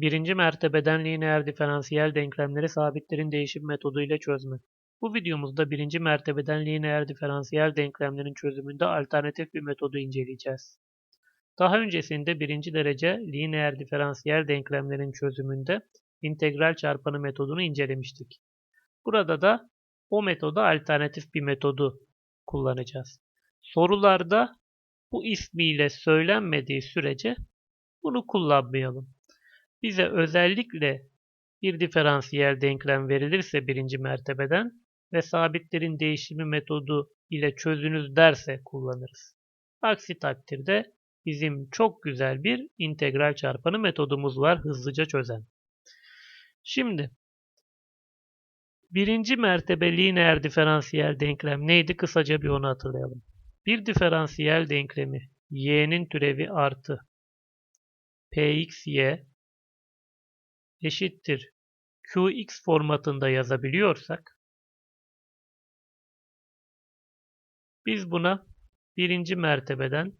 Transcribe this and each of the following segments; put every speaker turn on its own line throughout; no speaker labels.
Birinci mertebeden lineer diferansiyel denklemleri sabitlerin değişim metodu ile çözme. Bu videomuzda birinci mertebeden lineer diferansiyel denklemlerin çözümünde alternatif bir metodu inceleyeceğiz. Daha öncesinde birinci derece lineer diferansiyel denklemlerin çözümünde integral çarpanı metodunu incelemiştik. Burada da o metoda alternatif bir metodu kullanacağız. Sorularda bu ismiyle söylenmediği sürece bunu kullanmayalım. Bize özellikle bir diferansiyel denklem verilirse birinci mertebeden ve sabitlerin değişimi metodu ile çözünüz derse kullanırız. Aksi takdirde bizim çok güzel bir integral çarpanı metodumuz var hızlıca çözen. Şimdi birinci mertebe lineer diferansiyel denklem neydi? Kısaca bir onu hatırlayalım. Bir diferansiyel denklemi y'nin türevi artı pxy eşittir qx formatında yazabiliyorsak biz buna birinci mertebeden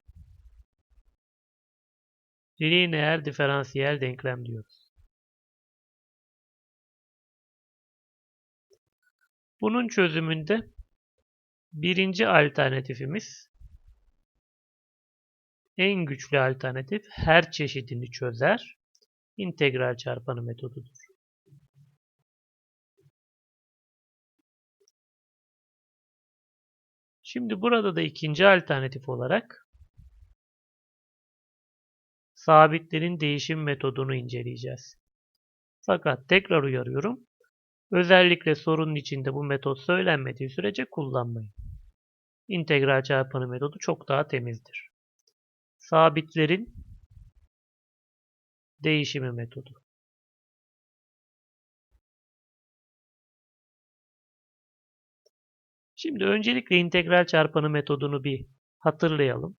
lineer diferansiyel denklem diyoruz. Bunun çözümünde birinci alternatifimiz en güçlü alternatif her çeşidini çözer integral çarpanı metodudur. Şimdi burada da ikinci alternatif olarak sabitlerin değişim metodunu inceleyeceğiz. Fakat tekrar uyarıyorum. Özellikle sorunun içinde bu metot söylenmediği sürece kullanmayın. İntegral çarpanı metodu çok daha temizdir. Sabitlerin değişimi metodu. Şimdi öncelikle integral çarpanı metodunu bir hatırlayalım.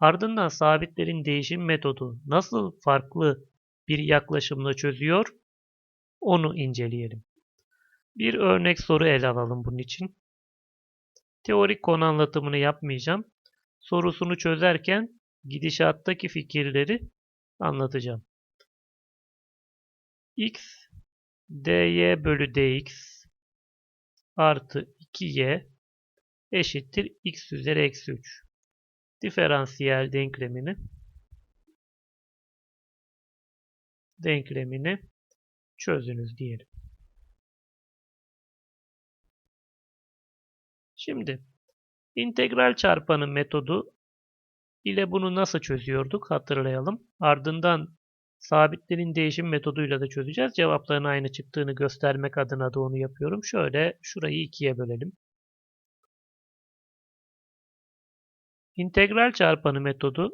Ardından sabitlerin değişim metodu nasıl farklı bir yaklaşımla çözüyor onu inceleyelim. Bir örnek soru ele alalım bunun için. Teorik konu anlatımını yapmayacağım. Sorusunu çözerken gidişattaki fikirleri anlatacağım. X dy bölü dx artı 2y eşittir x üzeri eksi 3. Diferansiyel denklemini denklemini çözünüz diyelim. Şimdi integral çarpanı metodu ile bunu nasıl çözüyorduk hatırlayalım. Ardından sabitlerin değişim metoduyla da çözeceğiz. Cevapların aynı çıktığını göstermek adına da onu yapıyorum. Şöyle şurayı ikiye bölelim. İntegral çarpanı metodu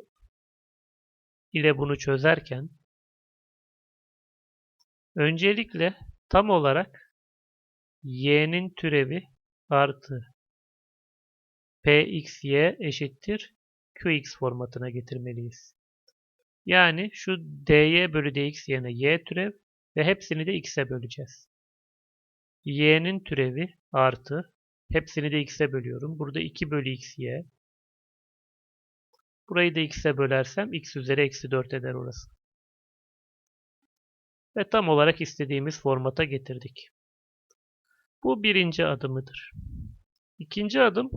ile bunu çözerken öncelikle tam olarak y'nin türevi artı pxy eşittir qx formatına getirmeliyiz. Yani şu dy bölü dx yerine y türev ve hepsini de x'e böleceğiz. y'nin türevi artı hepsini de x'e bölüyorum. Burada 2 bölü x y. Burayı da x'e bölersem x üzeri eksi 4 eder orası. Ve tam olarak istediğimiz formata getirdik. Bu birinci adımıdır. İkinci adım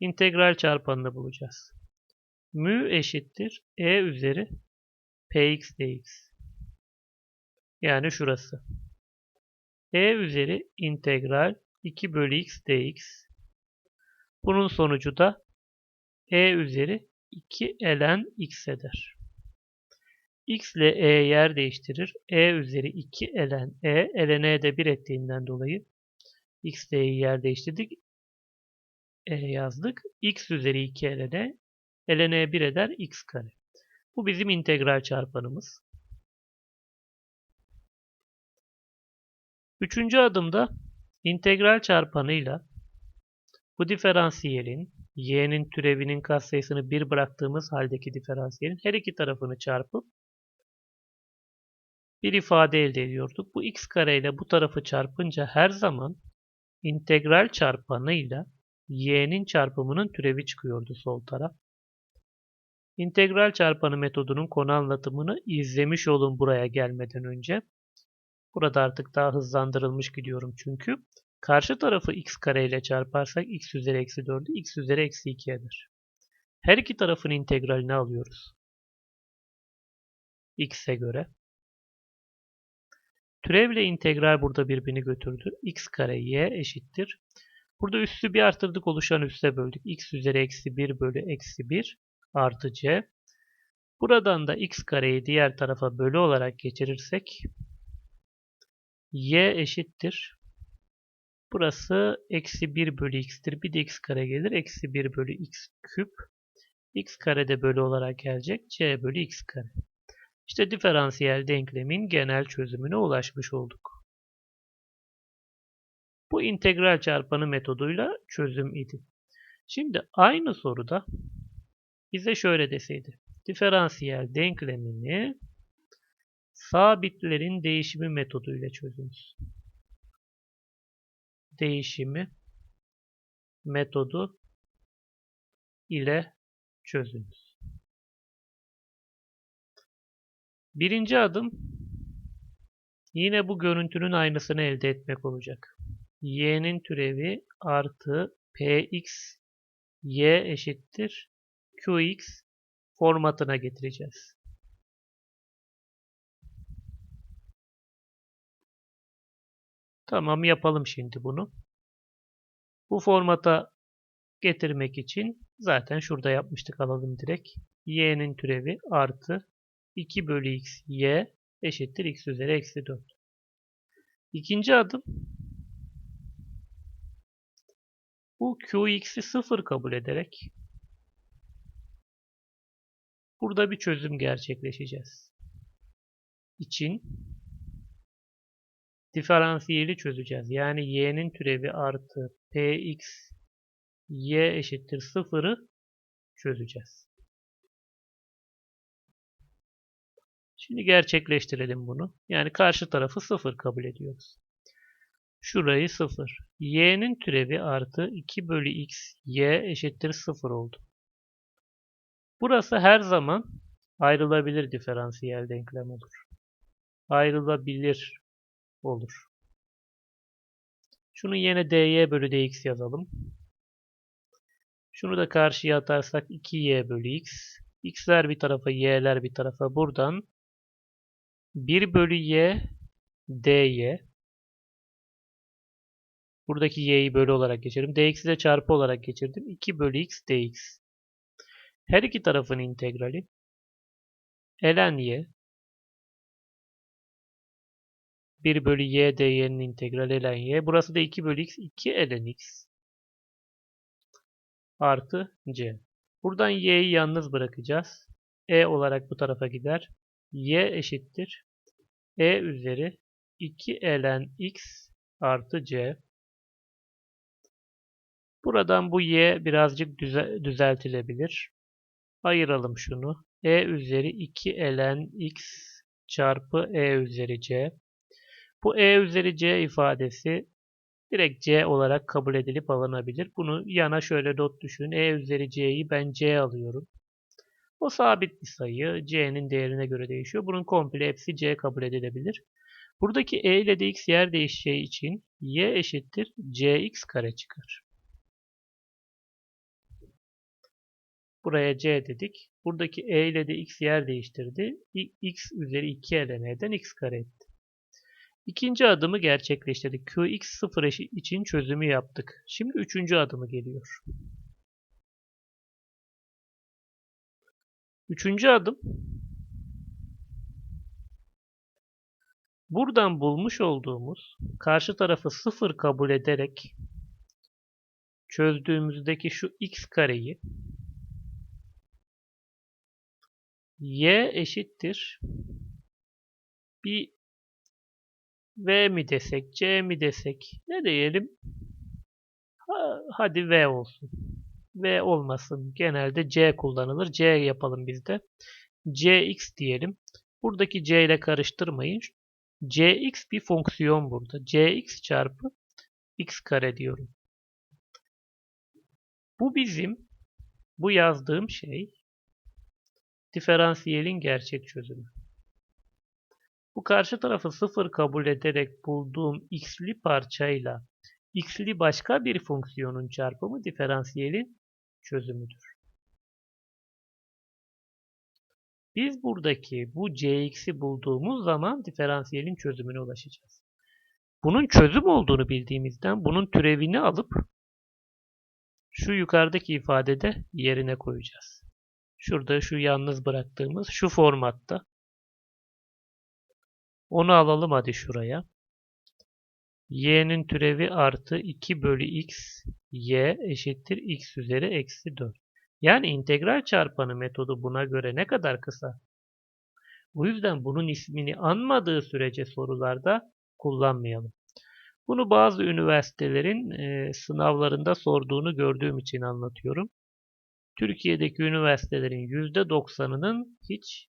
integral çarpanını bulacağız. Mü eşittir e üzeri px dx. Yani şurası. e üzeri integral 2 bölü x dx. Bunun sonucu da e üzeri 2 ln x eder. x ile e yer değiştirir. e üzeri 2 ln e, ln e de 1 ettiğinden dolayı x ile e'yi yer değiştirdik. e yazdık. x üzeri 2 ln e, ln e 1 eder x kare. Bu bizim integral çarpanımız. Üçüncü adımda integral çarpanıyla bu diferansiyelin y'nin türevinin katsayısını 1 bıraktığımız haldeki diferansiyelin her iki tarafını çarpıp bir ifade elde ediyorduk. Bu x kare ile bu tarafı çarpınca her zaman integral çarpanıyla y'nin çarpımının türevi çıkıyordu sol taraf. İntegral çarpanı metodunun konu anlatımını izlemiş olun buraya gelmeden önce. Burada artık daha hızlandırılmış gidiyorum çünkü. Karşı tarafı x kare ile çarparsak x üzeri eksi 4'ü x üzeri eksi 2 eder. Her iki tarafın integralini alıyoruz. x'e göre. Türevle integral burada birbirini götürdü. x kare y eşittir. Burada üssü bir artırdık oluşan üsse böldük. x üzeri eksi 1 bölü eksi 1 artı c. Buradan da x kareyi diğer tarafa bölü olarak geçirirsek y eşittir. Burası eksi 1 bölü x'tir. Bir de x kare gelir. Eksi 1 bölü x küp. x kare de bölü olarak gelecek. c bölü x kare. İşte diferansiyel denklemin genel çözümüne ulaşmış olduk. Bu integral çarpanı metoduyla çözüm idi. Şimdi aynı soruda bize şöyle deseydi. Diferansiyel denklemini sabitlerin değişimi metoduyla çözünüz. Değişimi metodu ile çözünüz. Birinci adım yine bu görüntünün aynısını elde etmek olacak. y'nin türevi artı px y eşittir qx formatına getireceğiz. Tamam yapalım şimdi bunu. Bu formata getirmek için zaten şurada yapmıştık alalım direkt. y'nin türevi artı 2 bölü x y eşittir x üzeri eksi 4. İkinci adım bu qx'i 0 kabul ederek burada bir çözüm gerçekleşeceğiz. İçin diferansiyeli çözeceğiz. Yani y'nin türevi artı px y eşittir 0'ı çözeceğiz. Şimdi gerçekleştirelim bunu. Yani karşı tarafı 0 kabul ediyoruz. Şurayı 0. y'nin türevi artı 2 bölü x y eşittir 0 oldu. Burası her zaman ayrılabilir diferansiyel denklem olur. Ayrılabilir olur. Şunu yine dy bölü dx yazalım. Şunu da karşıya atarsak 2y bölü x. x'ler bir tarafa, y'ler bir tarafa. Buradan 1 bölü y dy. Buradaki y'yi bölü olarak geçirdim. dx'i de çarpı olarak geçirdim. 2 bölü x dx. Her iki tarafın integrali ln y 1 bölü y dy'nin integrali ln y. Burası da 2 bölü x 2 ln x artı c. Buradan y'yi yalnız bırakacağız. e olarak bu tarafa gider. y eşittir. e üzeri 2 ln x artı c. Buradan bu y birazcık düze düzeltilebilir. Ayıralım şunu. e üzeri 2 ln x çarpı e üzeri c. Bu e üzeri c ifadesi direkt c olarak kabul edilip alınabilir. Bunu yana şöyle not düşün. e üzeri c'yi ben c alıyorum. O sabit bir sayı. c'nin değerine göre değişiyor. Bunun komple hepsi c kabul edilebilir. Buradaki e ile de x yer değişeceği için y eşittir cx kare çıkar. Buraya c dedik. Buradaki e ile de x yer değiştirdi. x üzeri 2 ln'den x kare etti. İkinci adımı gerçekleştirdik. Qx 0 için çözümü yaptık. Şimdi üçüncü adımı geliyor. Üçüncü adım buradan bulmuş olduğumuz karşı tarafı 0 kabul ederek çözdüğümüzdeki şu x kareyi y eşittir bir V mi desek, C mi desek ne diyelim? Ha, hadi V olsun. V olmasın. Genelde C kullanılır. C yapalım biz de. Cx diyelim. Buradaki C ile karıştırmayın. Cx bir fonksiyon burada. Cx çarpı x kare diyorum. Bu bizim bu yazdığım şey diferansiyelin gerçek çözümü. Bu karşı tarafı sıfır kabul ederek bulduğum x'li parçayla x'li başka bir fonksiyonun çarpımı diferansiyelin çözümüdür. Biz buradaki bu cx'i bulduğumuz zaman diferansiyelin çözümüne ulaşacağız. Bunun çözüm olduğunu bildiğimizden bunun türevini alıp şu yukarıdaki ifadede yerine koyacağız. Şurada şu yalnız bıraktığımız şu formatta. Onu alalım hadi şuraya. y'nin türevi artı 2 bölü x y eşittir x üzeri eksi 4. Yani integral çarpanı metodu buna göre ne kadar kısa? Bu yüzden bunun ismini anmadığı sürece sorularda kullanmayalım. Bunu bazı üniversitelerin e, sınavlarında sorduğunu gördüğüm için anlatıyorum. Türkiye'deki üniversitelerin %90'ının hiç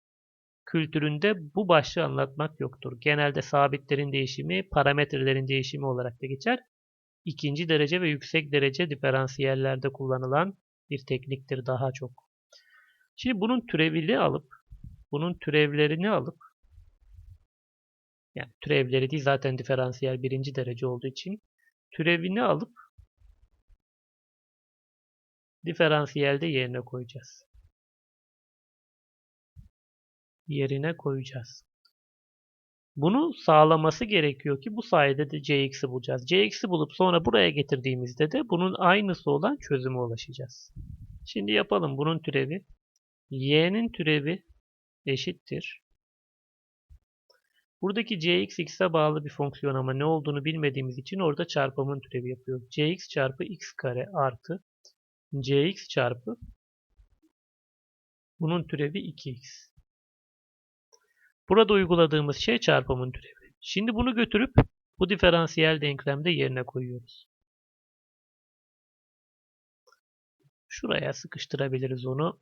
kültüründe bu başlığı anlatmak yoktur. Genelde sabitlerin değişimi, parametrelerin değişimi olarak da geçer. İkinci derece ve yüksek derece diferansiyellerde kullanılan bir tekniktir daha çok. Şimdi bunun türevini alıp, bunun türevlerini alıp, yani türevleri değil zaten diferansiyel birinci derece olduğu için türevini alıp diferansiyelde yerine koyacağız. Yerine koyacağız. Bunu sağlaması gerekiyor ki bu sayede de Cx'i bulacağız. Cx'i bulup sonra buraya getirdiğimizde de bunun aynısı olan çözüme ulaşacağız. Şimdi yapalım bunun türevi. Y'nin türevi eşittir. Buradaki Cx x'e bağlı bir fonksiyon ama ne olduğunu bilmediğimiz için orada çarpımın türevi yapıyoruz. Cx çarpı x kare artı Cx çarpı bunun türevi 2x. Burada uyguladığımız şey çarpımın türevi. Şimdi bunu götürüp bu diferansiyel denklemde yerine koyuyoruz. Şuraya sıkıştırabiliriz onu.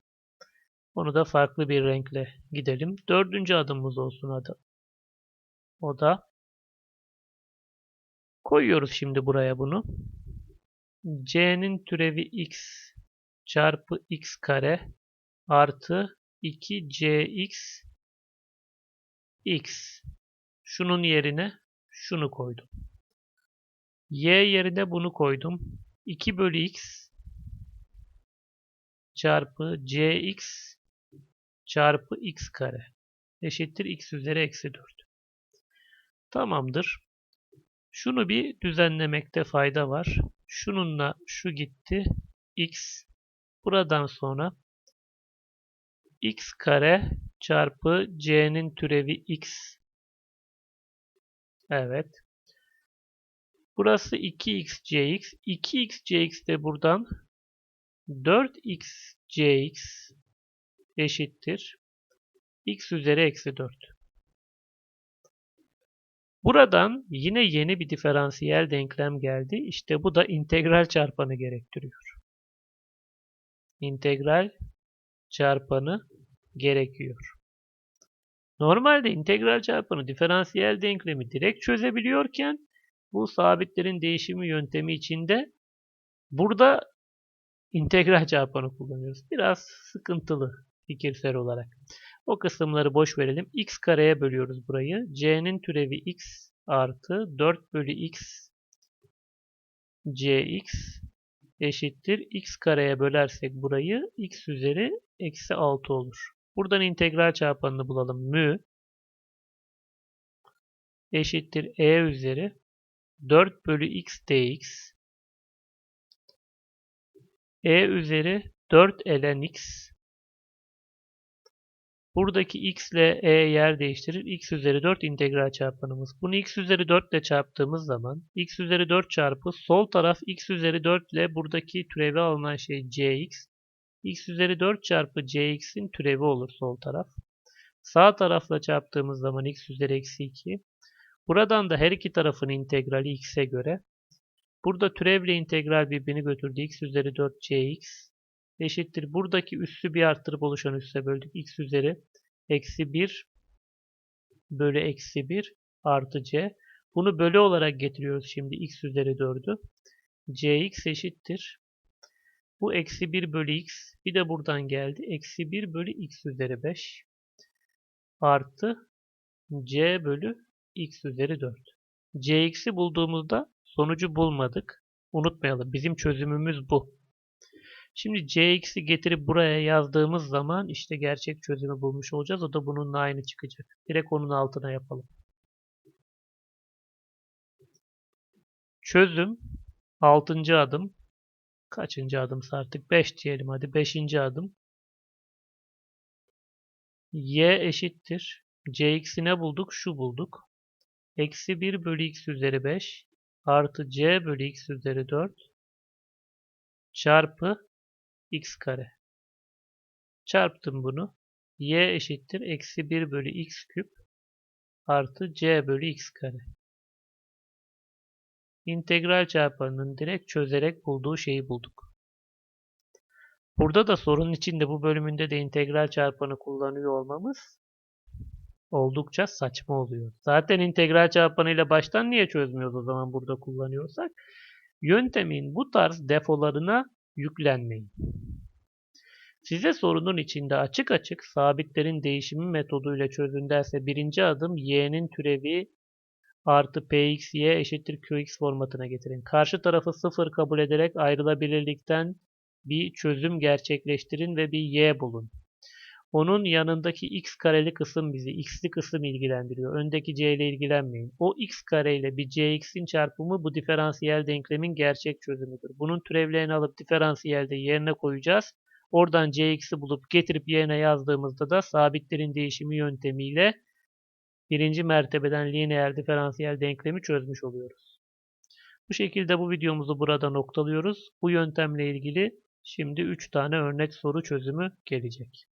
Onu da farklı bir renkle gidelim. Dördüncü adımımız olsun adı. O da koyuyoruz şimdi buraya bunu. C'nin türevi x çarpı x kare artı 2cx x. Şunun yerine şunu koydum. y yerine bunu koydum. 2 bölü x çarpı cx çarpı x kare eşittir x üzeri eksi 4. Tamamdır. Şunu bir düzenlemekte fayda var. Şununla şu gitti. x buradan sonra x kare çarpı c'nin türevi x. Evet. Burası 2x cx. 2x cx de buradan 4x cx eşittir. x üzeri eksi 4. Buradan yine yeni bir diferansiyel denklem geldi. İşte bu da integral çarpanı gerektiriyor. İntegral çarpanı gerekiyor. Normalde integral çarpanı diferansiyel denklemi direkt çözebiliyorken bu sabitlerin değişimi yöntemi içinde burada integral çarpanı kullanıyoruz. Biraz sıkıntılı fikirsel olarak. O kısımları boş verelim. x kareye bölüyoruz burayı. c'nin türevi x artı 4 bölü x cx eşittir. x kareye bölersek burayı x üzeri eksi 6 olur. Buradan integral çarpanını bulalım. Mü eşittir e üzeri 4 bölü x dx e üzeri 4 ln x Buradaki x ile e yer değiştirir. x üzeri 4 integral çarpanımız. Bunu x üzeri 4 ile çarptığımız zaman x üzeri 4 çarpı sol taraf x üzeri 4 ile buradaki türevi alınan şey cx. x üzeri 4 çarpı cx'in türevi olur sol taraf. Sağ tarafla çarptığımız zaman x üzeri eksi 2. Buradan da her iki tarafın integrali x'e göre. Burada türevle integral birbirini götürdü. x üzeri 4 cx eşittir. Buradaki üssü bir arttırıp oluşan üsse böldük. x üzeri eksi 1 bölü eksi 1 artı c. Bunu bölü olarak getiriyoruz şimdi x üzeri 4'ü. cx eşittir. Bu eksi 1 bölü x. Bir de buradan geldi. Eksi 1 bölü x üzeri 5. Artı c bölü x üzeri 4. cx'i bulduğumuzda sonucu bulmadık. Unutmayalım. Bizim çözümümüz bu. Şimdi cx'i getirip buraya yazdığımız zaman işte gerçek çözümü bulmuş olacağız. O da bununla aynı çıkacak. Direkt onun altına yapalım. Çözüm 6. adım. Kaçıncı adımsa artık 5 diyelim hadi 5. adım. y eşittir. cx'i ne bulduk? Şu bulduk. Eksi 1 bölü x üzeri 5 artı c bölü x üzeri 4 çarpı x kare. Çarptım bunu. y eşittir. Eksi 1 bölü x küp artı c bölü x kare. İntegral çarpanının direkt çözerek bulduğu şeyi bulduk. Burada da sorunun içinde bu bölümünde de integral çarpanı kullanıyor olmamız oldukça saçma oluyor. Zaten integral çarpanıyla baştan niye çözmüyoruz o zaman burada kullanıyorsak? Yöntemin bu tarz defolarına yüklenmeyin. Size sorunun içinde açık açık sabitlerin değişimi metoduyla çözün derse birinci adım y'nin türevi artı pxy eşittir qx formatına getirin. Karşı tarafı sıfır kabul ederek ayrılabilirlikten bir çözüm gerçekleştirin ve bir y bulun. Onun yanındaki x kareli kısım bizi x'li kısım ilgilendiriyor. Öndeki c ile ilgilenmeyin. O x kare ile bir cx'in çarpımı bu diferansiyel denklemin gerçek çözümüdür. Bunun türevlerini alıp diferansiyelde yerine koyacağız. Oradan cx'i bulup getirip yerine yazdığımızda da sabitlerin değişimi yöntemiyle birinci mertebeden lineer diferansiyel denklemi çözmüş oluyoruz. Bu şekilde bu videomuzu burada noktalıyoruz. Bu yöntemle ilgili şimdi 3 tane örnek soru çözümü gelecek.